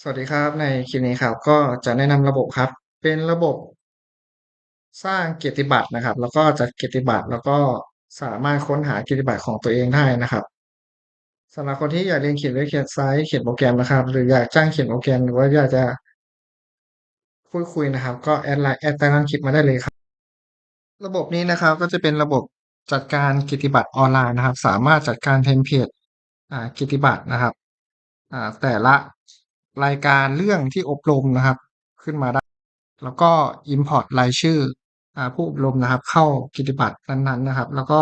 สวัสดีครับในคลิปนี้ครับก็จะแนะนำระบบครับ เป็นระบบสร้างเกียรติบัตรนะครับ แล้วก็จัดเกียรติบัตรแล้วก็สามารถค้นหาเกียรติบัตรของตัวเองได้นะครับสำหรับคนที่อยากเรียนเขียนเว็บเขียนไซต์เขียนโปรแกรมนะครับ หรืออยากจ้างเขียนโปรแกรมหรือว่าอยากจะพูดคุยนะครับ ก็แอดไลน์แอดใต้ล่างคลิปมาได้เลยครับ ระบบนี้นะครับก็จะเป็นระบบจัดการเกียรติบัตรออนไลน์นะครับ สามารถจัดการเทมเพลตเกียรติบัตรนะครับแต่ละ รายการเรื่องที่อบรมนะครับ ขึ้นมาได้ แล้วก็ import รายชื่ออผู้อบรมนะครับ เข้ากิตติบัตรนั้นๆนะครับ แล้วก็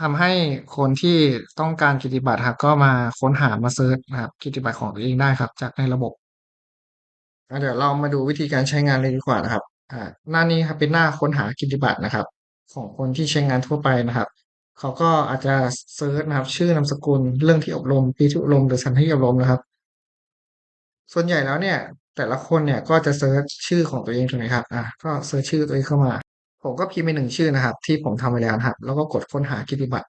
ทำให้คนที่ต้องการกิตติบัตรครับ ก็มาค้นหามาเซิร์ชนะครับ กิตติบัตรของตัวเองได้ครับ จากในระบบเดี๋ยวเรามาดูวิธีการใช้งานเลยดีกว่านะครับหน้านี้ครับเป็นหน้าค้นหากิตติบัตรนะครับ ของคนที่ใช้งานทั่วไปนะครับเขาก็อาจจะเซิร์ชนะครับ ชื่อนามสกุลเรื่องที่อบรมปีที่อบรมหรือสถานที่อบรมนะครับ ส่วนใหญ่แล้วเนี่ย แต่ละคนเนี่ยก็จะเซิร์ชชื่อของตัวเองถูกไหมครับ อะก็เซิร์ชชื่อตัวเองเข้ามา ผมก็พิมพ์ไปหนึ่งชื่อนะครับ ที่ผมทำไว้แล้วนะครับ แล้วก็กดค้นหากิติบัตร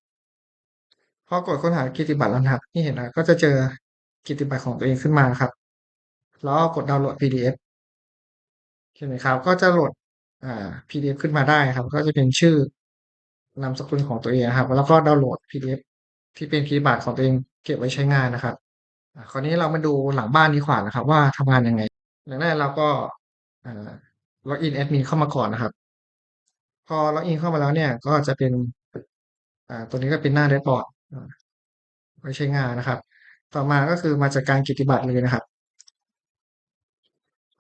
พอกดค้นหากิติบัตรแล้วนะครับที่เห็นนะก็จะเจอกิติบัตรของตัวเองขึ้นมาครับ แล้วกดดาวน์โหลด PDF เห็นไหมครับ ก็จะโหลดอ่า PDF ขึ้นมาได้ครับ ก็จะเป็นชื่อนามสกุลของตัวเองนะครับ แล้วก็ดาวน์โหลด PDF ที่เป็นกิติบัตรของตัวเองเก็บไว้ใช้งานนะครับ คราวนี้เรามาดูหลังบ้านดีกว่านะครับ ว่าทำงานยังไงอย่างแรกเราก็ล็อกอินแอดมินเข้ามาก่อนนะครับ พอล็อกอินเข้ามาแล้วเนี่ย ก็จะเป็นตัวนี้ก็เป็นหน้าแดชบอร์ดไว้ใช้งานนะครับ ต่อมาก็คือมาจากการกิตติบัตรเลยนะครับ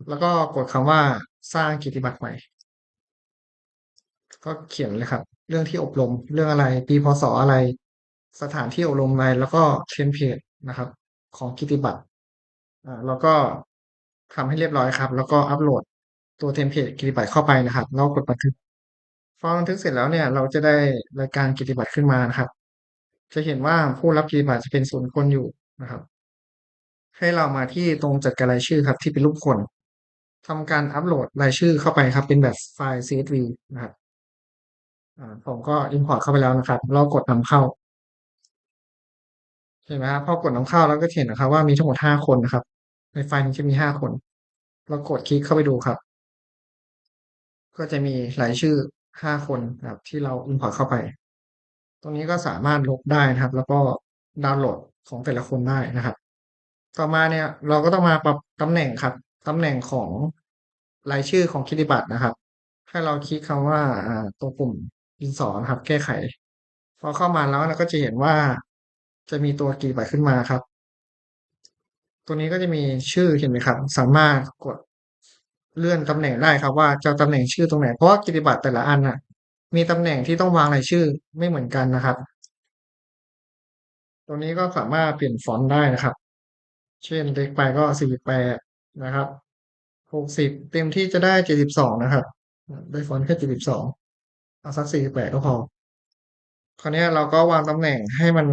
แล้วก็กดคำว่าสร้างกิตติบัตรใหม่ ก็เขียนเลยครับ เรื่องที่อบรมเรื่องอะไร ปีพศอะไร สถานที่อบรมอะไรแล้วก็เทมเพลตนะครับ ของกิติบัตรอ่าแล้วก็ทำให้เรียบร้อยครับ แล้วก็อัปโหลดตัวเทมเพลตกิติบัตรเข้าไปนะครับแล้วกดบันทึกพอบันทึกเสร็จแล้วเนี่ยเราจะได้รายการกิติบัตรขึ้นมานะครับ จะเห็นว่าผู้รับกิติบัตรจะเป็นศูนย์คนอยู่นะครับ ให้เรามาที่ตรงจัดการรายชื่อครับ ที่เป็นรูปคนทำการอัปโหลดรายชื่อเข้าไปครับ เป็นแบบไฟล์ CSV นะครับผมก็ import เข้าไปแล้วนะครับแล้วกดนำเข้า เห็นไหมครับพอกดนำเข้าแล้วก็เห็นนะครับ ว่ามีทั้งหมดห้าคนนะครับ ในไฟล์นี้จะมีห้าคนเรากดคลิกเข้าไปดูครับ ก็จะมีรายชื่อห้าคนนะครับ ที่เรา import เข้าไป ตรงนี้ก็สามารถลบได้นะครับ แล้วก็ดาวน์โหลดของแต่ละคนได้นะครับ ต่อมาเนี่ย เราก็ต้องมาปรับตำแหน่งครับตำแหน่งของรายชื่อของกิตติบัตนะครับ ให้เราคลิกคำว่าอ่าตัวปุ่มดินสอนะครับ แก้ไข พอเข้ามาแล้วเราก็จะเห็นว่า จะมีตัวกิตติบัตรขึ้นมาครับ ตัวนี้ก็จะมีชื่อเห็นไหมครับ สามารถกดเลื่อนตำแหน่งได้ครับว่าจะตำแหน่งชื่อตรงไหนเพราะว่ากิตติบัตรแต่ละอันน่ะ มีตำแหน่งที่ต้องวางรายชื่อไม่เหมือนกันนะครับ ตรงนี้ก็สามารถเปลี่ยนฟอนต์ได้นะครับ เช่นเล็กไปก็สี่สิบแปดนะครับหกสิบเต็มที่จะได้เจ็ดสิบสองนะครับได้ฟอนต์แค่เจ็ดสิบสองเอาสักสี่สิบแปดก็พอคราวนี้เราก็วางตำแหน่งให้มัน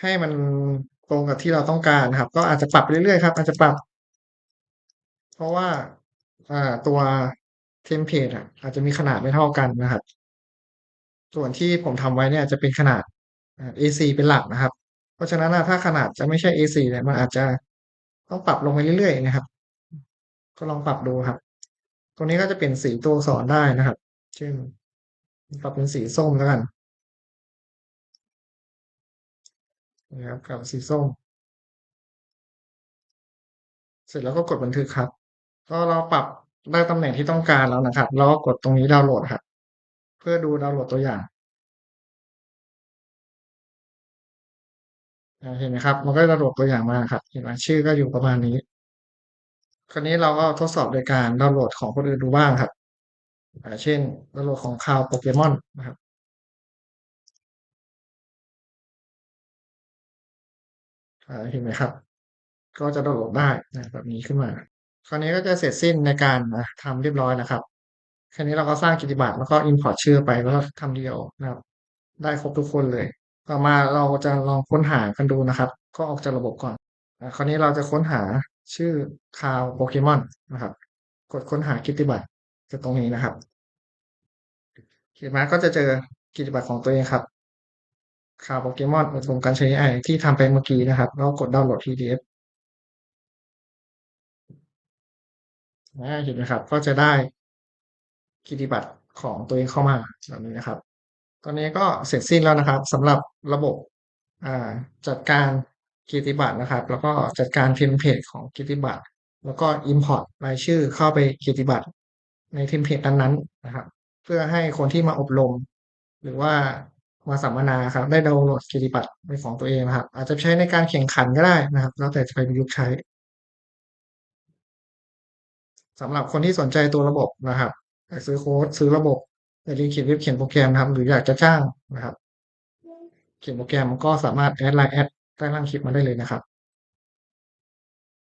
ให้มันตรงกับที่เราต้องการนะครับ ก็อาจจะปรับไปเรื่อยๆครับ อาจจะปรับ เพราะว่าอ่าตัวเทมเพลตอะอาจจะมีขนาดไม่เท่ากันนะครับ ส่วนที่ผมทำไว้เนี่ยจะเป็นขนาดอ่า A4 เป็นหลักนะครับ เพราะฉะนั้นถ้าขนาดจะไม่ใช่ A4 เนี่ยมันอาจจะต้องปรับลงไปเรื่อยๆนะครับ ก็ลองปรับดูครับ ตรงนี้ก็จะเปลี่ยนสีตัวสอักษรได้นะครับ เช่นปรับเป็นสีส้มแล้วกัน นะครับกับสีส้ม เสร็จแล้วก็กดบันทึกครับ ก็เราปรับได้ตำแหน่งที่ต้องการแล้วนะครับแล้วก็กดตรงนี้ดาวน์โหลดครับ เพื่อดูดาวน์โหลดตัวอย่างเห็นไหมครับ มันก็จะดาวน์โหลดตัวอย่างมาครับ เห็นไหมชื่อก็อยู่ประมาณนี้ คราวนี้เราก็ทดสอบโดยการดาวน์โหลดของคนอื่นดูบ้างครับเช่นดาวน์โหลดของคาวโปเกมอนนะครับ เห็นไหมครับ ก็จะดาวน์โหลดได้นะแบบนี้ขึ้นมา คราวนี้ก็จะเสร็จสิ้นในการอะทำเรียบร้อยนะครับแค่นี้เราก็สร้างกิตติบัตรแล้วก็ import ชื่อไปแล้วก็ทำเดียวนะครับ ได้ครบทุกคนเลย ต่อมาเราจะลองค้นหากันดูนะครับ ก็ออกจากระบบก่อนคราวนี้เราจะค้นหาชื่อคาวโปเกมอนนะครับ กดค้นหากิตติบัตรจะตรงนี้นะครับเขียนมาก็จะเจอกิตติบัตรของตัวเองครับ ข่าวโปเกมอนอบรมการใช้ไอที่ทำไปเมื่อกี้นะครับ แล้วกดดาวน์โหลด PDF นะเห็นไหมครับ ก็จะได้กิจบัตรของตัวเองเข้ามาแบบนี้นะครับ ตอนนี้ก็เสร็จสิ้นแล้วนะครับสำหรับระบบจัดการกิจบัตรนะครับ แล้วก็จัดการเทมเพลตของกิจบัตรแล้วก็ Import รายชื่อเข้าไปกิจบัตรในเทมเพลตนั้นนะครับ เพื่อให้คนที่มาอบรม หรือว่า มาสัมมนาครับ ได้ดาวน์โหลดกิตติบัตรเป็นของตัวเองนะครับ อาจจะใช้ในการแข่งขันก็ได้นะครับ แล้วแต่จะไประยุกต์ใช้สำหรับคนที่สนใจตัวระบบนะครับอยากซื้อโค้ดซื้อระบบอยากเรียนเขียนเว็บเขียนโปรแกรมนะครับ หรืออยากจะจ้างนะครับ เขียนโปรแกรมก็สามารถแอดไลน์แอดใต้ล่างคลิปมาได้เลยนะครับ